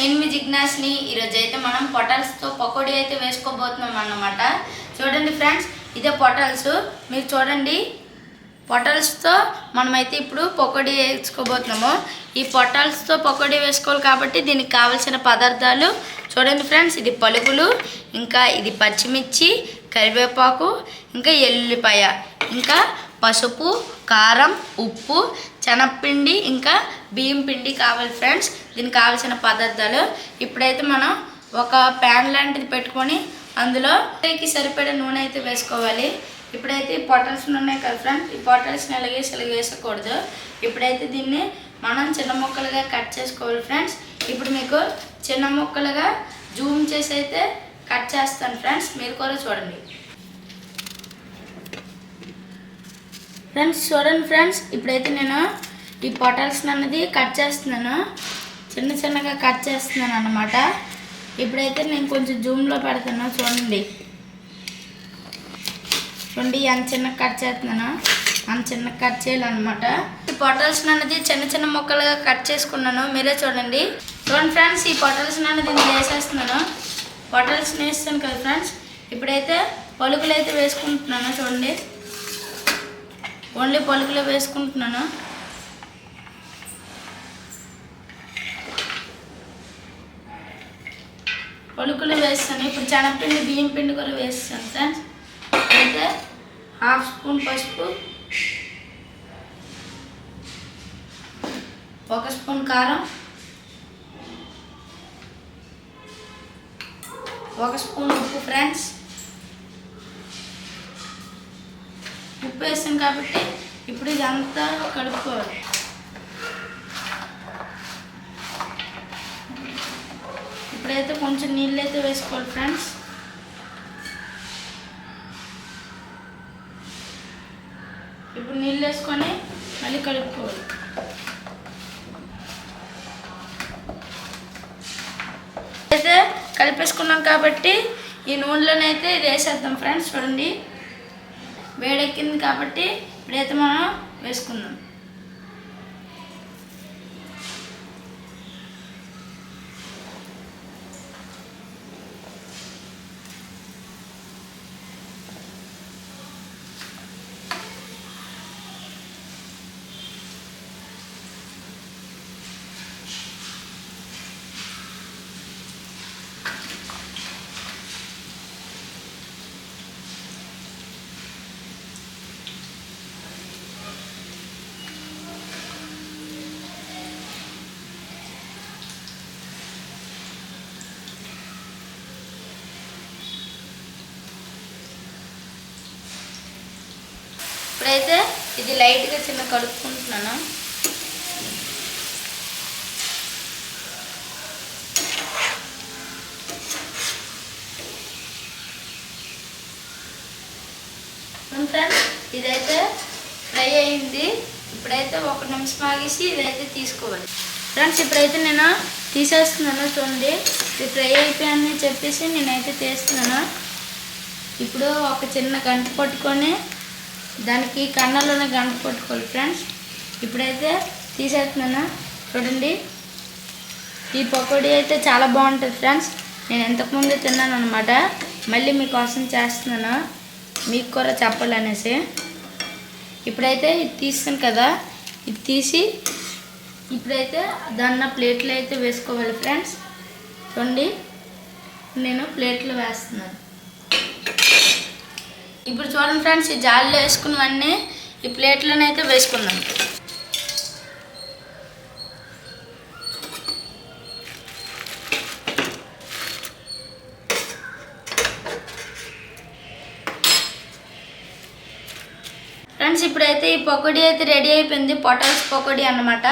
నేను మీ జిజ్ఞాస్ని. ఈరోజు అయితే మనం పొటల్స్తో పకోడీ అయితే వేసుకోబోతున్నాం అన్నమాట. చూడండి ఫ్రెండ్స్ ఇదే పొటల్స్. మీరు చూడండి పొటల్స్తో మనమైతే ఇప్పుడు పకోడీ వేసుకోబోతున్నాము. ఈ పొటల్స్తో పకోడీ వేసుకోవాలి కాబట్టి దీనికి కావలసిన పదార్థాలు చూడండి ఫ్రెండ్స్ ఇది పలుకులు ఇంకా ఇది పచ్చిమిర్చి కరివేపాకు ఇంకా ఎల్లుల్లిపాయ ఇంకా పసుపు కారం ఉప్పు శనగపిండి ఇంకా బియ్యం పిండి కావాలి ఫ్రెండ్స్. దీనికి కావాల్సిన పదార్థాలు ఇప్పుడైతే మనం ఒక ప్యాన్ లాంటిది పెట్టుకొని అందులో కి సరిపడే నూనె అయితే వేసుకోవాలి. ఇప్పుడైతే ఈ పొటల్స్ ఉన్నాయి కదా ఫ్రెండ్స్ ఈ పొటల్స్ని ఎలాగేసి ఇలాగ వేసకూడదు ఇప్పుడైతే దీన్ని మనం చిన్న ముక్కలుగా కట్ చేసుకోవాలి ఫ్రెండ్స్. ఇప్పుడు మీకు చిన్న ముక్కలుగా జూమ్ చేసి అయితే కట్ చేస్తాను ఫ్రెండ్స్. మీరు కూడా చూడండి. ఫ్రెండ్స్ చూడండి ఫ్రెండ్స్ ఇప్పుడైతే నేను ఈ పొటల్స్ అన్నది కట్ చేస్తున్నాను. చిన్న చిన్నగా కట్ చేస్తున్నాను అన్నమాట. ఇప్పుడైతే నేను కొంచెం జూమ్లో పెడతాను చూడండి. చూడండి ఎంత చిన్న కట్ చేస్తున్నాను. అంత చిన్న కట్ చేయాలన్నమాట. ఈ పొటల్స్ అన్నది చిన్న చిన్న ముక్కలుగా కట్ చేసుకున్నాను. మీరే చూడండి. చూడండి ఫ్రెండ్స్ ఈ పొటల్స్ అన్నది నేను వేసేస్తున్నాను. పొటల్స్ వేస్తాను కదా ఫ్రెండ్స్ ఇప్పుడైతే పలుకులు అయితే వేసుకుంటున్నాను చూడండి. ఓన్లీ పలుకులో వేసుకుంటున్నాను? పలుకులు వేస్తాను. ఇప్పుడు చెనపిండి బియ్యం పిండి కూడా వేస్తాను ఫ్రెండ్స్ అయితే హాఫ్ స్పూన్ పసుపు ఒక స్పూన్ కారం ఒక స్పూన్ ఉప్పు ఫ్రెండ్స్ ఉప్పు వేసాం కాబట్టి ఇప్పుడు ఇదంతా కలుపుకోవాలి ఇప్పుడైతే కొంచెం నీళ్ళు అయితే వేసుకోవాలి ఫ్రెండ్స్. ఇప్పుడు నీళ్ళు వేసుకొని మళ్ళీ కలుపుకోవాలి అయితే కలిపేసుకున్నాం కాబట్టి ఈ నూనెలోనైతే ఇది వేసేద్దాం ఫ్రెండ్స్ చూడండి. వేడెక్కింది కాబట్టి ఇప్పుడైతే మనం వేసుకుందాం. ఇప్పుడైతే ఇది లైట్గా చిన్న కలుపుకుంటున్నాను ఫ్రెండ్స్ ఇదైతే ఫ్రై అయింది. ఇప్పుడైతే ఒక నిమిషం ఆగేసి ఇదైతే తీసుకోవాలి. ఫ్రెండ్స్ ఇప్పుడైతే నేను తీసేస్తున్నాను చూడండి. ఇది ఫ్రై అయిపోయాయని చెప్పేసి నేనైతే తీస్తున్నాను. ఇప్పుడు ఒక చిన్న గంట పట్టుకొని దానికి కన్నలోనే గంట పట్టుకోవాలి ఫ్రెండ్స్. ఇప్పుడైతే తీసేస్తున్నాను. చూడండి. ఈ పకోడీ అయితే చాలా బాగుంటుంది ఫ్రెండ్స్. నేను ఇంతకుముందు తిన్నాను అనమాట మళ్ళీ మీకోసం చేస్తున్నాను. మీకు కూడా చెప్పాలనేసి. ఇప్పుడైతే ఇది తీస్తాను కదా. ఇది తీసి ఇప్పుడైతే దాన్న ప్లేట్లు అయితే వేసుకోవాలి ఫ్రెండ్స్. చూడండి. నేను ప్లేట్లు వేస్తున్నాను. ఇప్పుడు చూడండి ఫ్రెండ్స్ ఈ జాలిలో వేసుకున్నవన్నీ ఈ ప్లేట్లోనైతే వేసుకున్నాం ఫ్రెండ్స్ ఇప్పుడైతే ఈ పకోడీ అయితే రెడీ అయిపోయింది. పొటాల్స్ పకోడీ అన్నమాట.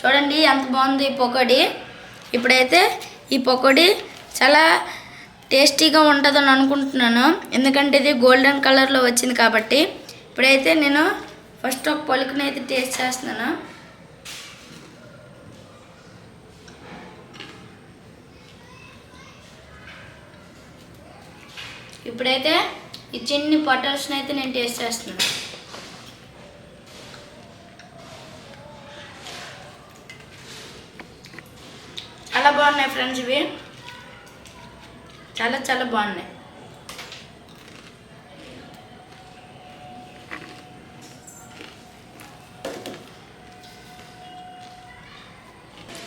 చూడండి ఎంత బాగుంది ఈ పకోడీ. ఇప్పుడైతే ఈ పకోడీ చాలా టేస్టీగా ఉంటుందని అనుకుంటున్నాను. ఎందుకంటే ఇది గోల్డెన్ కలర్లో వచ్చింది కాబట్టి ఇప్పుడైతే నేను ఫస్ట్ ఒక పలుకుని అయితే టేస్ట్ చేస్తున్నాను. ఇప్పుడైతే ఈ చిన్ని పొటల్స్ని అయితే నేను టేస్ట్ చేస్తున్నాను. అలా బాగున్నాయి ఫ్రెండ్స్ ఇవి. చాలా చాలా బాగున్నాయి.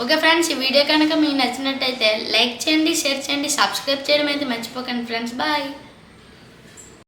ఓకే ఫ్రెండ్స్ ఈ వీడియో కనుక మీకు నచ్చినట్టయితే లైక్ చేయండి షేర్ చేయండి సబ్స్క్రైబ్ చేయడం అయితే మర్చిపోకండి ఫ్రెండ్స్. బాయ్.